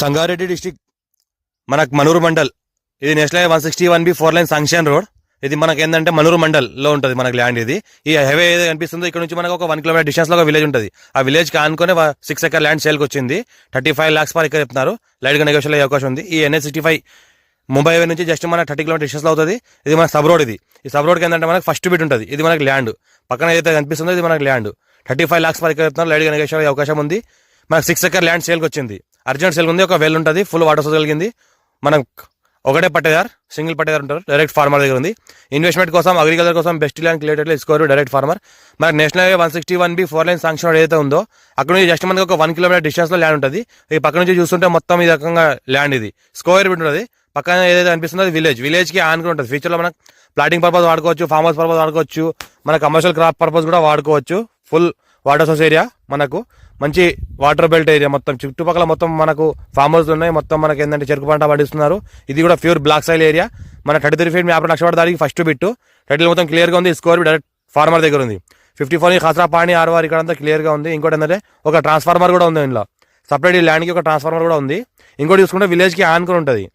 Sangareddy district మనకు మనూరు మండల్. ఇది national highway one sixty one B four line sanction road. ఇది మనకి ఏంటంటే మనూరు మండల్లో ఉంటుంది మనకి ల్యాండ్ ఇది. ఈ హైవే ఏదో కనిపిస్తుందో ఇక్కడ నుంచి మనకు ఒక వన్ కిలోమీటర్ డిస్టెన్స్లో ఒక విలేజ్ ఉంటుంది. ఆ విలేజ్కి సిక్స్ ఎకర్ ల్యాండ్ సేల్కి వచ్చింది. Thirty five lakhs per acre చెప్తున్నారు. లైట్గా నెగోషియల్ అయ్యే అవకాశం ఉంది. ఈ NS sixty five Mumbai highway నుంచి జస్ట్ మన థర్టీ కిలోమీటర్ డిస్టెన్స్ అవుతుంది. ఇది మన సబ్ రోడ్ ఇది. ఈ సబ్ రోడ్కి ఏంటంటే మనకి ఫస్ట్ బిట్ ఉంటుంది. ఇది మనకి ల్యాండ్. పక్కన ఏదైతే కనిపిస్తుందో ఇది మనకి land. Thirty five lakhs per acre చెప్తున్నారు. లైట్గా నెగోషియల్ అయ్యే అవకాశం ఉంది. మనకు సిక్స్ ఎకర్ ల్యాండ్ సేల్కి వచ్చింది. అర్జెంట్ సేల్ ఉంది ఒక వెల్ ఉంటుంది ఫుల్ వాటర్ సోర్స్ కలిగింది. మనం ఒకటే పట్టేదార్ సింగిల్ పట్టేదార్ ఉంటారు డైరెక్ట్ ఫార్మర్ దగ్గర ఉంది. ఇన్వెస్ట్మెంట్ కోసం అగ్రికల్చర్ కోసం బెస్ట్ ల్యాండ్ క్లియర్ ఇసుకోరు డైరెక్ట్ ఫార్మర్ మరి national highway one sixty one B four line sanction ఏదైతే ఉందో అక్కడ నుంచి జస్ట్ మనకి ఒక వన్ కిలోమీటర్ డిస్టెన్స్లో ల్యాండ్ ఉంటుంది. ఈ పక్క నుంచి చూస్తుంటే మొత్తం ఈ రకంగా ల్యాండ్ ఇది. స్క్వేర్ ఫీట్ ఉంటుంది. పక్కన ఏదైతే అనిపిస్తుందో అది విలేజ్ విలేజ్కి ఆనుకుని ఉంటుంది. ఫ్యూచర్లో మనం మనకు ప్లాటింగ్ పర్పస్ వాడుకోవచ్చు ఫార్మర్స్ పర్పస్ వాడుకోవచ్చు మన కమర్షియల్ క్రాప్ పర్పస్ కూడా వాడుకోవచ్చు ఫుల్ వాటర్ సోర్స్ ఏరియా మనకు. మంచి వాటర్ బెల్ట్ ఏరియా మొత్తం. చుట్టుపక్కల మొత్తం మనకు ఫామ్ హౌస్ ఉన్నాయి. మొత్తం మనకి ఏంటంటే చెరుకు పంట పండిస్తున్నారు. ఇది కూడా ప్యూర్ బ్లాక్ సైల్ ఏరియా మన థర్టీ త్రీ ఫీట్ యాభై లక్ష దానికి ఫస్ట్ బిట్టు టైటిల్ మొత్తం క్లియర్గా ఉంది. స్కోర్ డైరెక్ట్ ఫార్మర్ దగ్గర ఉంది. ఫిఫ్టీ ఫోర్ ఖసరా పాణి ఆర్వార్ ఇక్కడ అంతా క్లియర్గా ఉంది. ఇంకోటి ఏంటంటే ఒక ట్రాన్స్ఫార్మర్ కూడా ఉంది ఇందులో. సపరేట్ ఈ ల్యాండ్కి ఒక ట్రాన్స్ఫార్మర్ కూడా ఉంది. ఇంకోటి చూసుకుంటే విలేజ్కి ఆనుకుని ఉంటుంది.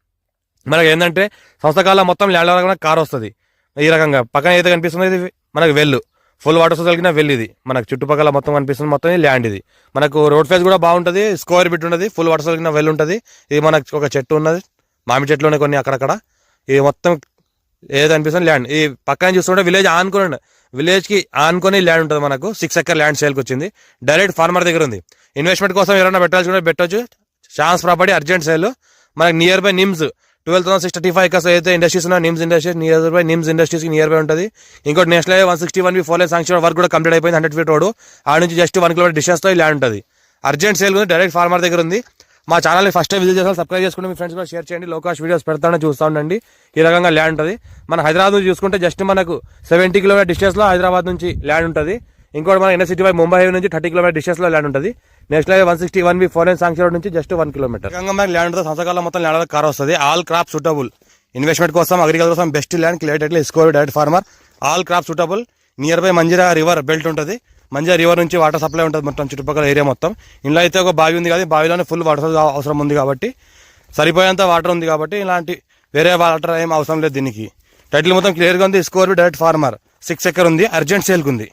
మనకి ఏంటంటే సంస్థకాల మొత్తం ల్యాండ్ వరకు కార్ వస్తుంది. ఈ రకంగా. పక్కన ఏదైతే కనిపిస్తుంది ఇది మనకు వెల్లు. ఫుల్ వాటర్ సోర్స్ కలిగిన వెళ్ళిది. ఇది మనకు చుట్టుపక్కల మొత్తం కనిపిస్తుంది. మొత్తం ల్యాండ్ ఇది. మనకు రోడ్ ఫేస్ కూడా బాగుంటుంది. స్క్వేర్ బిట్ ఉంటుంది ఫుల్ వాటర్ సోర్స్ కలిగిన వెల్ ఉంటుంది. ఇది మనకు ఒక చెట్టు ఉన్నది. మామిడి చెట్లు ఉన్నాయి కొన్ని అక్కడక్కడ. ఇది మొత్తం ఏది అనిపిస్తుంది ల్యాండ్ ఈ పక్కన చూసుకుంటే విలేజ్ ఆనుకుని విలేజ్కి ఆనుకొని ల్యాండ్ ఉంటుంది మనకు. సిక్స్ ఎకర్ ల్యాండ్ సేల్కి వచ్చింది. డైరెక్ట్ ఫార్మర్ దగ్గర ఉంది. ఇన్వెస్ట్మెంట్ కోసం ఎవరైనా పెట్టాల్సి కూడా పెట్టొచ్చు. ఛాన్స్ ప్రాపర్టీ అర్జెంట్ సేల్ మనకి near by NIMS twelve thousand six thirty five కస్ అయితే ఇండస్ట్రీస్ ఉన్నాయి NIMS industries near by NIMS ఇండస్ట్రీస్కి near by ఉంటుంది. ఇంకోటి national highway one sixty one B four line sanction work కూడా కంప్లీట్ అయిపోయింది hundred feet road ఆ నుంచి జస్ట్ వన్ కిలోమీటర్ డిస్టెన్స్తో ల్యాండ్ ఉంటుంది. అర్జెంట్ సేల్ ఉంది డైరెక్ట్ ఫార్మర్ దగ్గర ఉంది. మా ఛానల్ని ఫస్ట్ టైం విజిట్ చేస్తారు సబ్స్క్రైబ్ చేసుకుంటే మీ ఫ్రెండ్స్ కూడా షేర్ చేయండి. లోకాష్ వీడియోస్ పెడతానని చూస్తూ ఉండండి. ఈ రకంగా ల్యాండ్ ఉంటుంది. మన హైదరాబాద్ నుంచి చూసుకుంటే జస్ట్ మనకు సెవెంటీ కిలోమీటర్ డిస్టెన్స్లో హైదరాబాద్ నుంచి ల్యాండ్ ఉంటుంది. ఇంకోటి మన NS city by Mumbai highway నుంచి థర్టీ కిలోమీటర్ డిస్టెన్స్లో ల్యాండ్ ఉంటుంది. National highway one sixty one B four sanction road నుంచి జస్ట్ వన్ కిలోమీటర్ రకంగా ల్యాండ్ ఉంటుంది. సంవత్సరాల మొత్తం ల్యాండ్ కార్ వస్తుంది. ఆల్ క్రాప్ సూటబుల్ ఇన్వెస్ట్మెంట్ కోసం అగ్రికల్చర్ కోసం best land clear direct direct farmer all crop suitable near by Manjira river belt ఉంటుంది. Manjira river నుంచి వాటర్ సప్లై ఉంటుంది మొత్తం చుట్టుపక్కల ఏరియా మొత్తం. ఇంట్లో అయితే ఒక బావి ఉంది కానీ బావిలోనే ఫుల్ వాటర్ అవసరం ఉంది కాబట్టి సరిపోయేంత వాటర్ ఉంది కాబట్టి ఇలాంటి వేరే వాటర్ ఏం అవసరం లేదు దీనికి. టైటిల్ మొత్తం క్లియర్గా ఉంది. స్కోర్ డైరెక్ట్ ఫార్మర్ సిక్స్ ఎకర్ ఉంది. అర్జెంట్ సేల్కి ఉంది